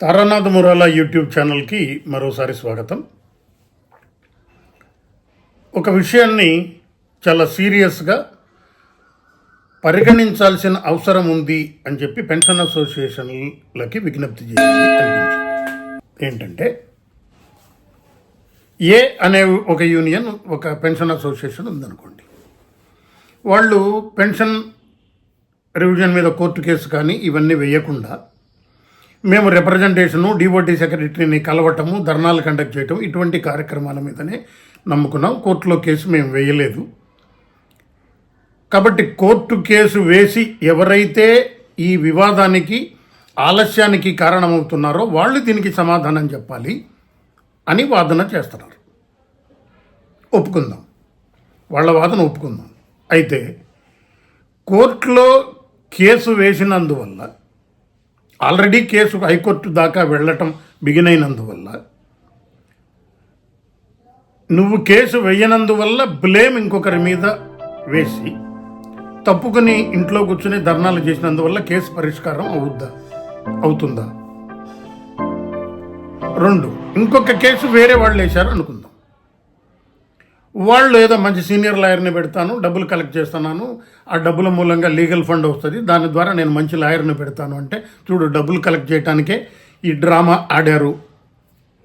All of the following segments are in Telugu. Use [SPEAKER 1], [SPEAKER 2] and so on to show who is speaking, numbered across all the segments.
[SPEAKER 1] తారానాథ్ మురాలా యూట్యూబ్ ఛానల్కి మరోసారి స్వాగతం. ఒక విషయాన్ని చాలా సీరియస్గా పరిగణించాల్సిన అవసరం ఉంది అని చెప్పి పెన్షన్ అసోసియేషన్లకి విజ్ఞప్తి చేసింది ఏంటంటే ఏ అనే ఒక యూనియన్ ఒక పెన్షన్ అసోసియేషన్ ఉందనుకోండి. వాళ్ళు పెన్షన్ రివిజన్ మీద కోర్టు కేసు కానీ ఇవన్నీ వేయకుండా మేము రిప్రజెంటేషను డిఓటీ సెక్రటరీని కలవటము ధర్నాలు కండక్ట్ చేయటం ఇటువంటి కార్యక్రమాల మీదనే నమ్ముకున్నాం. కోర్టులో కేసు మేము వేయలేదు. కాబట్టి కోర్టు కేసు వేసి ఎవరైతే ఈ వివాదానికి ఆలస్యానికి కారణమవుతున్నారో వాళ్ళు దీనికి సమాధానం చెప్పాలి అని వాదన చేస్తున్నారు. ఒప్పుకుందాం. వాళ్ళ వాదన ఒప్పుకుందాం. అయితే కోర్టులో కేసు వేసినందువల్ల ఆల్రెడీ కేసు హైకోర్టు దాకా వెళ్ళటం బిగిన్ అయినందువల్ల నువ్వు కేసు వేయనందువల్ల బ్లేమ్ ఇంకొకరి మీద వేసి తప్పుకుని ఇంట్లో కూర్చుని ధర్నాలు చేసినందువల్ల కేసు పరిష్కారం అవుద్దా అవుతుందా? రెండు ఇంకొక కేసు వేరే వాళ్ళు వేశారు అనుకుందాం. వాళ్ళు ఏదో మంచి సీనియర్ లాయర్ని పెడతాను డబ్బులు కలెక్ట్ చేస్తున్నాను ఆ డబ్బుల మూలంగా లీగల్ ఫండ్ వస్తుంది దాని ద్వారా నేను మంచి లాయర్ని పెడతాను అంటే చూడు డబ్బులు కలెక్ట్ చేయడానికే ఈ డ్రామా ఆడారు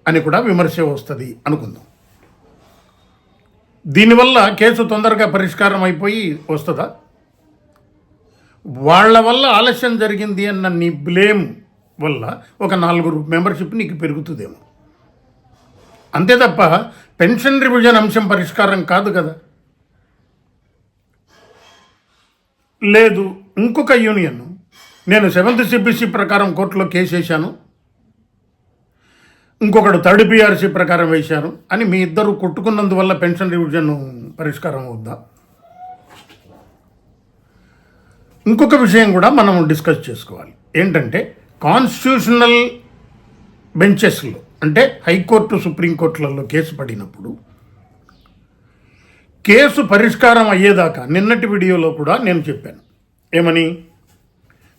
[SPEAKER 1] అని కూడా విమర్శ వస్తుంది అనుకుందాం. దీనివల్ల కేసు తొందరగా పరిష్కారం అయిపోయి వస్తుందా? వాళ్ళ వల్ల ఆలస్యం జరిగింది అన్న నీ బ్లేమ్ వల్ల ఒక నాలుగురు మెంబర్షిప్ నీకు పెరుగుతుందేమో. అంతే తప్ప పెన్షన్ రివిజన్ అంశం పరిష్కారం కాదు కదా. లేదు ఇంకొక యూనియన్. నేను సెవెంత్ సిబిసి ప్రకారం కోర్టులో కేసు వేశాను. ఇంకొకడు థర్డ్ పిఆర్సీ ప్రకారం వేశాను అని మీ ఇద్దరు కొట్టుకున్నందువల్ల పెన్షన్ రివిజన్ పరిష్కారం అవుద్దా? ఇంకొక విషయం కూడా మనం డిస్కస్ చేసుకోవాలి. ఏంటంటే కాన్స్టిట్యూషనల్ బెంచెస్లో అంటే హైకోర్టు సుప్రీంకోర్టులలో కేసు పడినప్పుడు కేసు పరిష్కారం అయ్యేదాకా నిన్నటి వీడియోలో కూడా నేను చెప్పాను. ఏమని?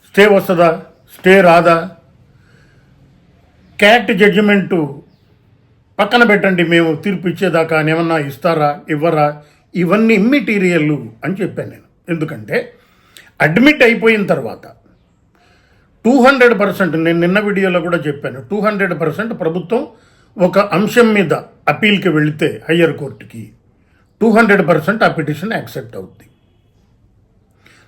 [SPEAKER 1] స్టే వస్తుందా? స్టే రాదా? క్యాట్ జడ్జిమెంటు పక్కన పెట్టండి మేము తీర్పు ఇచ్చేదాకా అని ఏమన్నా ఇస్తారా ఇవ్వరా? ఇవన్నీ ఇమ్మెటీరియల్ అని చెప్పాను నేను. ఎందుకంటే అడ్మిట్ అయిపోయిన తర్వాత టూ హండ్రెడ్ పర్సెంట్ నేను నిన్న వీడియోలో కూడా చెప్పాను. టూ హండ్రెడ్ పర్సెంట్ ప్రభుత్వం ఒక అంశం మీద అప్పీల్కి వెళితే హయ్యర్ కోర్టుకి టూ హండ్రెడ్ పర్సెంట్ ఆ పిటిషన్ యాక్సెప్ట్ అవుద్ది.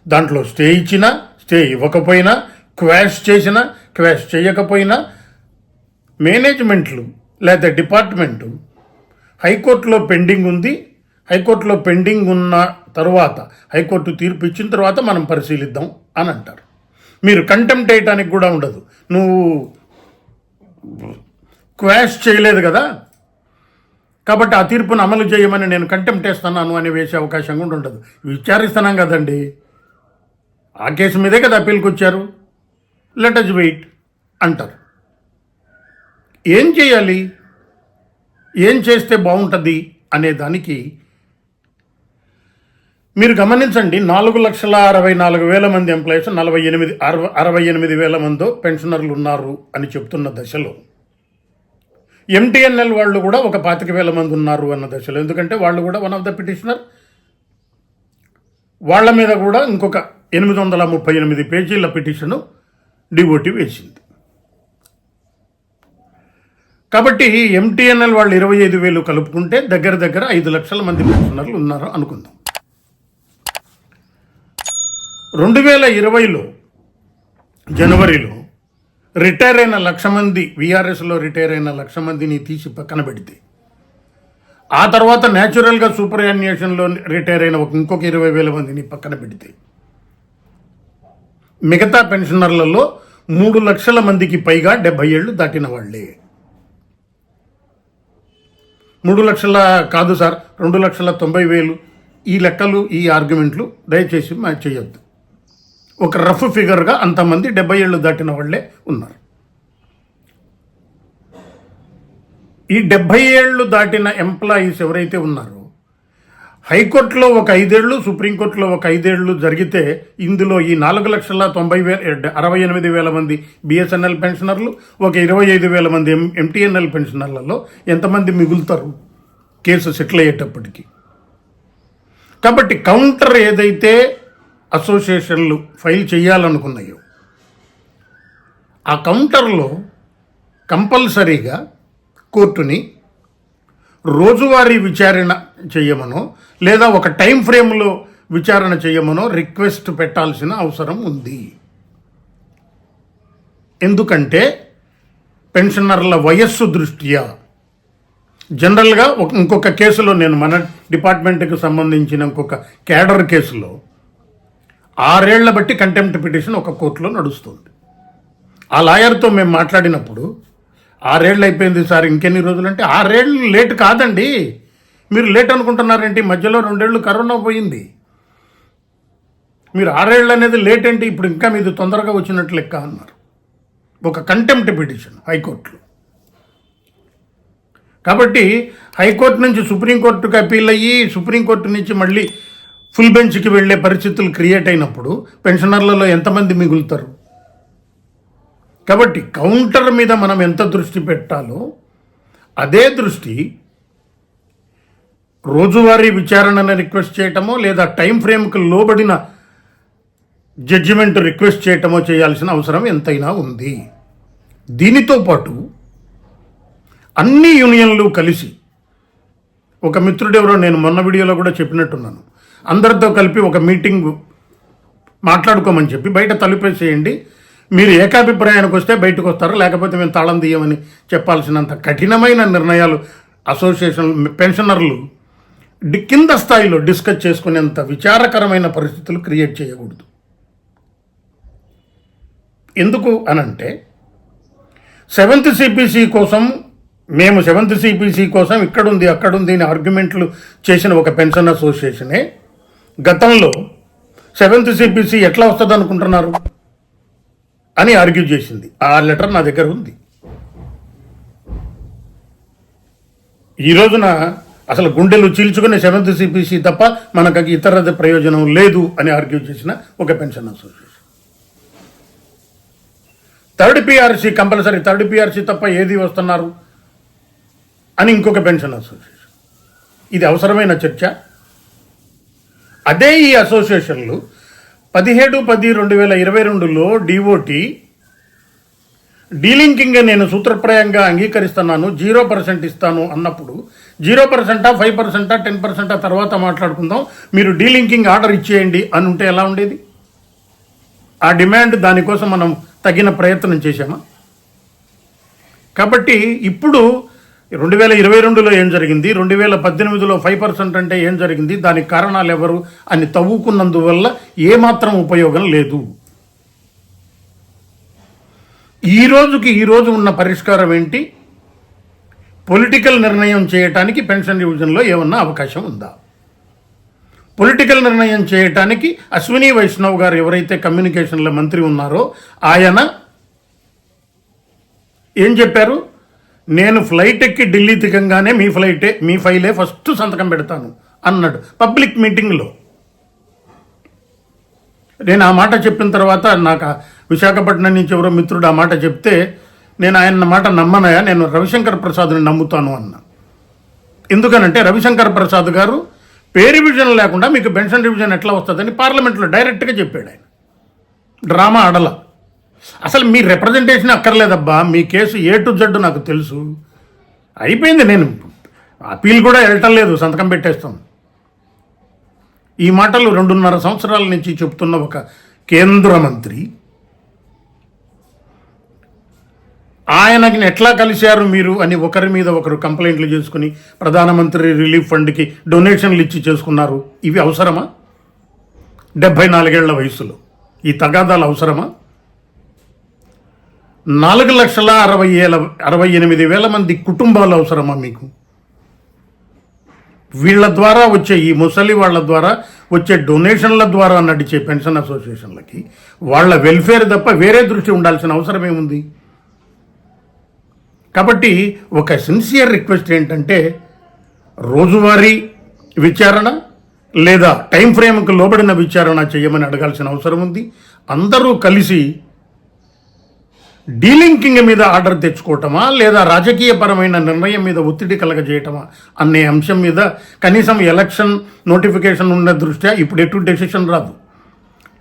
[SPEAKER 1] దాంట్లో స్టే ఇచ్చినా స్టే ఇవ్వకపోయినా క్వాష్ చేసినా క్వాష్ చేయకపోయినా మేనేజ్మెంట్లు లేదా డిపార్ట్మెంటు హైకోర్టులో పెండింగ్ ఉంది. హైకోర్టులో పెండింగ్ ఉన్న తర్వాత హైకోర్టు తీర్పు ఇచ్చిన తర్వాత మనం పరిశీలిద్దాం అని అంటారు. మీరు కంటెంప్ట్ వేయటానికి కూడా ఉండదు. నువ్వు క్వాష్ చేయలేదు కదా? కాబట్టి ఆ తీర్పును అమలు చేయమని నేను కంటెంప్ట్ వేస్తున్నాను అని వేసే అవకాశం కూడా ఉండదు. విచారిస్తున్నాం కదండి. ఆ కేసు మీదే కదా అప్పీల్కి వచ్చారు. లెటజ్ వెయిట్ అంటారు. ఏం చేయాలి? ఏం చేస్తే బాగుంటుంది అనే దానికి మీరు గమనించండి నాలుగు లక్షల అరవై నాలుగు వేల మంది ఎంప్లాయీస్ నలభై ఎనిమిది అరవై అరవై ఎనిమిది వేల మందో పెన్షనర్లు ఉన్నారు అని చెప్తున్న దశలో. ఎంటీఎన్ఎల్ వాళ్ళు కూడా ఒక పాతిక వేల మంది ఉన్నారు అన్న దశలో. ఎందుకంటే వాళ్ళు కూడా వన్ ఆఫ్ ద పిటిషనర్ వాళ్ళ మీద కూడా ఇంకొక ఎనిమిది వందల ముప్పై ఎనిమిది పేజీల పిటిషను డివోటీ వేసింది. కాబట్టి ఎంటీఎన్ఎల్ వాళ్ళు ఇరవై ఐదు వేలు కలుపుకుంటే దగ్గర దగ్గర ఐదు లక్షల మంది పెన్షనర్లు ఉన్నారు అనుకుందాం. రెండు వేల ఇరవైలో జనవరిలో రిటైర్ అయిన లక్ష మంది విఆర్ఎస్లో రిటైర్ అయిన లక్ష మందిని తీసి పక్కన పెడితే ఆ తర్వాత న్యాచురల్గా సూపర్ యాన్యుయేషన్లో రిటైర్ అయిన ఒక ఇంకొక ఇరవై వేల మందిని పక్కన పెడితే మిగతా పెన్షనర్లలో మూడు లక్షల మందికి పైగా డెబ్బై ఏళ్ళు దాటిన వాళ్ళే. మూడు లక్షల కాదు సార్ రెండు లక్షల తొంభై వేలు. ఈ లెక్కలు ఈ ఆర్గ్యుమెంట్లు దయచేసి మా చేయొద్దు. ఒక రఫ్ ఫిగర్గా అంతమంది డెబ్బై ఏళ్ళు దాటిన వాళ్ళే ఉన్నారు. ఈ డెబ్బై ఏళ్ళు దాటిన ఎంప్లాయీస్ ఎవరైతే ఉన్నారో హైకోర్టులో ఒక ఐదేళ్ళు సుప్రీంకోర్టులో ఒక ఐదేళ్ళు జరిగితే ఇందులో ఈ నాలుగు లక్షల తొంభై వేల అరవై ఎనిమిది వేల మంది బిఎస్ఎన్ఎల్ పెన్షనర్లు ఒక ఇరవై ఐదు వేల మంది ఎం ఎంటీఎన్ఎల్ పెన్షనర్లలో ఎంతమంది మిగులుతారు? కేసు సెటిల్ అయ్యేటప్పటికి. కాబట్టి కౌంటర్ ఏదైతే అసోసియేషన్లు ఫైల్ చేయాలనుకున్నాయో. ఆ కౌంటర్లో కంపల్సరీగా కోర్టుని రోజువారీ విచారణ చేయమనో లేదా ఒక టైం ఫ్రేమ్లో విచారణ చేయమనో రిక్వెస్ట్ పెట్టాల్సిన అవసరం ఉంది. ఎందుకంటే పెన్షనర్ల వయస్సు దృష్ట్యా జనరల్గా ఒక ఇంకొక కేసులో నేను మన డిపార్ట్మెంట్కి సంబంధించిన ఇంకొక క్యాడర్ కేసులో ఆరేళ్ళ బట్టి కంటెంప్ట్ పిటిషన్ ఒక కోర్టులో నడుస్తుంది. ఆ లాయర్తో మేము మాట్లాడినప్పుడు ఆరేళ్ళు అయిపోయింది సార్ ఇంకెన్ని రోజులు అంటే ఆరేళ్ళు లేట్ కాదండి. మీరు లేట్ అనుకుంటున్నారేంటి? మధ్యలో రెండేళ్ళు కరోనా పోయింది. మీరు ఆరేళ్ళు అనేది లేట్ ఏంటి? ఇప్పుడు ఇంకా మీది తొందరగా వచ్చినట్లు లెక్క అన్నారు. ఒక కంటెంప్ట్ పిటిషన్ హైకోర్టులో. కాబట్టి హైకోర్టు నుంచి సుప్రీంకోర్టుకు అప్పీల్ అయ్యి సుప్రీంకోర్టు నుంచి మళ్ళీ ఫుల్ బెంచ్కి వెళ్ళే పరిస్థితులు క్రియేట్ అయినప్పుడు పెన్షనర్లలో ఎంతమంది మిగులుతారు? కాబట్టి కౌంటర్ మీద మనం ఎంత దృష్టి పెట్టాలో అదే దృష్టి రోజువారీ విచారణను రిక్వెస్ట్ చేయటమో లేదా టైం ఫ్రేమ్కి లోబడిన జడ్జిమెంట్ రిక్వెస్ట్ చేయటమో చేయాల్సిన అవసరం ఎంతైనా ఉంది. దీనితో పాటు అన్ని యూనియన్లు కలిసి ఒక మిత్రుడెవరో నేను మొన్న వీడియోలో కూడా చెప్పినట్టున్నాను అందరితో కలిపి ఒక మీటింగ్ మాట్లాడుకోమని చెప్పి బయట తలుపేసేయండి మీరు ఏకాభిప్రాయానికి వస్తే బయటకు వస్తారు లేకపోతే మేము తాళం తీయమని చెప్పాల్సినంత కఠినమైన నిర్ణయాలు అసోసియేషన్ పెన్షనర్లు డి- కింద స్థాయిలో డిస్కస్ చేసుకునేంత విచారకరమైన పరిస్థితులు క్రియేట్ చేయకూడదు. ఎందుకు అనంటే సెవెంత్ సిపిసి కోసం మేము సెవెంత్ సిపిసి కోసం ఇక్కడుంది అక్కడుంది అని ఆర్గ్యుమెంట్లు చేసిన ఒక పెన్షన్ అసోసియేషనే గతంలో సెవెంత్ సిపిసి ఎట్లా వస్తుంది అనుకుంటున్నారు? అని ఆర్గ్యూ చేసింది. ఆ లెటర్ నా దగ్గర ఉంది. ఈ రోజున అసలు గుండెలు చీల్చుకునే సెవెంత్ సిపిసి తప్ప మనకు ఇతర ప్రయోజనం లేదు అని ఆర్గ్యూ చేసిన ఒక pension association third PRC compulsory third PRC తప్ప ఏది వస్తున్నారు? అని ఇంకొక పెన్షన్ అసోసియేషన్ ఇది అవసరమైన చర్చ. అదే ఈ అసోసియేషన్లు పదిహేడు పది రెండు వేల ఇరవై రెండులో డిఓటి డీలింకింగ్ నేను సూత్రప్రాయంగా అంగీకరిస్తున్నాను జీరో పర్సెంట్ ఇస్తాను అన్నప్పుడు జీరో పర్సెంటా ఫైవ్ పర్సెంటా టెన్ పర్సెంటా తర్వాత మాట్లాడుకుందాం మీరు డీలింకింగ్ ఆర్డర్ ఇచ్చేయండి అని ఉంటే ఎలా ఉండేది? ఆ డిమాండ్ దానికోసం మనం తగిన ప్రయత్నం చేశామా? కాబట్టి ఇప్పుడు రెండు వేల ఇరవై రెండులో ఏం జరిగింది? రెండు వేల పద్దెనిమిదిలో ఫైవ్ పర్సెంట్ అంటే ఏం జరిగింది? దానికి కారణాలు ఎవరు అని తవ్వుకున్నందువల్ల ఏమాత్రం ఉపయోగం లేదు. ఈ రోజుకి ఈ రోజు ఉన్న పరిష్కారం ఏంటి? పొలిటికల్ నిర్ణయం చేయటానికి పెన్షన్ డివిజన్లో ఏమన్నా అవకాశం ఉందా? పొలిటికల్ నిర్ణయం చేయటానికి అశ్విని వైష్ణవ్ గారు ఎవరైతే కమ్యూనికేషన్ల మంత్రి ఉన్నారో ఆయన ఏం చెప్పారు? నేను ఫ్లైట్ ఎక్కి ఢిల్లీ దిగంగానే మీ ఫ్లైటే మీ ఫైలే ఫస్ట్ సంతకం పెడతాను అన్నాడు. పబ్లిక్ మీటింగ్లో నేను ఆ మాట చెప్పిన తర్వాత నాకు విశాఖపట్నం నుంచి ఎవరో మిత్రుడు ఆ మాట చెప్తే నేను ఆయన మాట నమ్మనయా? నేను రవిశంకర్ ప్రసాద్ని నమ్ముతాను అన్న. ఎందుకనంటే రవిశంకర్ ప్రసాద్ గారు పే రివిజన్ లేకుండా మీకు పెన్షన్ రివిజన్ ఎట్లా వస్తుందని పార్లమెంట్లో డైరెక్ట్గా చెప్పాడు ఆయన. డ్రామా ఆడలా. అసలు మీ రిప్రజెంటేషన్ అక్కర్లేదబ్బా. మీ కేసు ఏ టు జడ్ నాకు తెలుసు. అయిపోయింది నేను. అప్పీల్ కూడా వెళ్ళటం లేదు. సంతకం పెట్టేస్తాను ఈ మాటలు రెండున్నర సంవత్సరాల నుంచి చెప్తున్న ఒక కేంద్ర మంత్రి. ఆయనకి ఎట్లా కలిశారు మీరు అని ఒకరి మీద ఒకరు కంప్లైంట్లు చేసుకుని ప్రధానమంత్రి రిలీఫ్ ఫండ్కి డొనేషన్లు ఇచ్చి చేసుకున్నారు. ఇవి అవసరమా? డెబ్భై నాలుగేళ్ళ వయసులో. ఈ తగాదాలు అవసరమా? నాలుగు లక్షల అరవై ఏల అరవై ఎనిమిది వేల మంది కుటుంబాలు అవసరమా మీకు? వీళ్ళ ద్వారా వచ్చే ఈ ముసలి వాళ్ళ ద్వారా వచ్చే డొనేషన్ల ద్వారా నడిచే పెన్షన్ అసోసియేషన్లకి వాళ్ళ వెల్ఫేర్ తప్ప వేరే దృష్టి ఉండాల్సిన అవసరం ఏముంది? కాబట్టి ఒక సిన్సియర్ రిక్వెస్ట్ ఏంటంటే రోజువారీ విచారణ లేదా టైం ఫ్రేమ్కు లోబడిన విచారణ చేయమని అడగాల్సిన అవసరం ఉంది. అందరూ కలిసి డీలింకింగ్ మీద ఆర్డర్ తెచ్చుకోవటమా లేదా రాజకీయపరమైన నిర్ణయం మీద ఒత్తిడి కలగజేయటమా అనే అంశం మీద కనీసం ఎలక్షన్ నోటిఫికేషన్ ఉన్న దృష్ట్యా ఇప్పుడు ఎటు డెసిషన్ రాదు.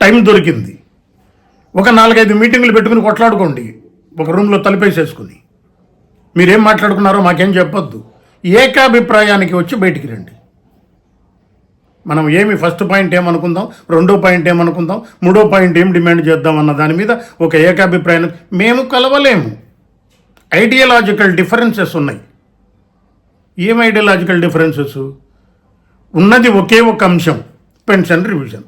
[SPEAKER 1] టైం దొరికింది. ఒక నాలుగైదు మీటింగులు పెట్టుకుని కొట్లాడుకోండి. ఒక రూమ్లో తలిపేసేసుకుని. మీరేం మాట్లాడుకున్నారో మాకేం చెప్పొద్దు. ఏకాభిప్రాయానికి వచ్చి బయటికి రండి. మనం ఏమి ఫస్ట్ పాయింట్ ఏమనుకుందాం రెండో పాయింట్ ఏమనుకుందాం మూడో పాయింట్ ఏం డిమాండ్ చేద్దాం అన్న దాని మీద ఒక ఏకాభిప్రాయం. మేము కలవలేము. ఐడియలాజికల్ డిఫరెన్సెస్ ఉన్నాయి. ఏం ఐడియలాజికల్ డిఫరెన్సెస్ ఉన్నది ఒకే ఒక అంశం పెన్షన్ రివిజన్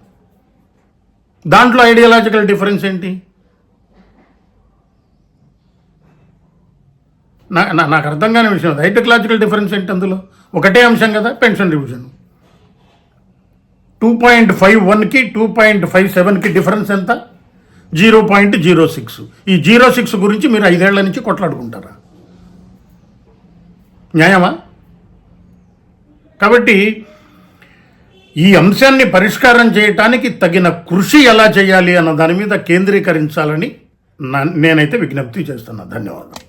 [SPEAKER 1] దాంట్లో ఐడియలాజికల్ డిఫరెన్స్ ఏంటి? నా నా- నాకు అర్థం కాని విషయం హైటెక్లాజికల్ డిఫరెన్స్ ఏంటి అందులో? ఒకటే అంశం కదా pension revision two point five వన్కి టూ పాయింట్ ఫైవ్ సెవెన్కి డిఫరెన్స్ ఎంత? జీరో పాయింట్ జీరో సిక్స్ ఈ జీరో సిక్స్ గురించి మీరు ఐదేళ్ళ నుంచి కొట్లాడుకుంటారా? న్యాయమా? కాబట్టి ఈ అంశాన్ని పరిష్కారం చేయటానికి తగిన కృషి ఎలా చేయాలి అన్న దాని మీద కేంద్రీకరించాలని నా నేనైతే విజ్ఞప్తి చేస్తున్నా. ధన్యవాదాలు.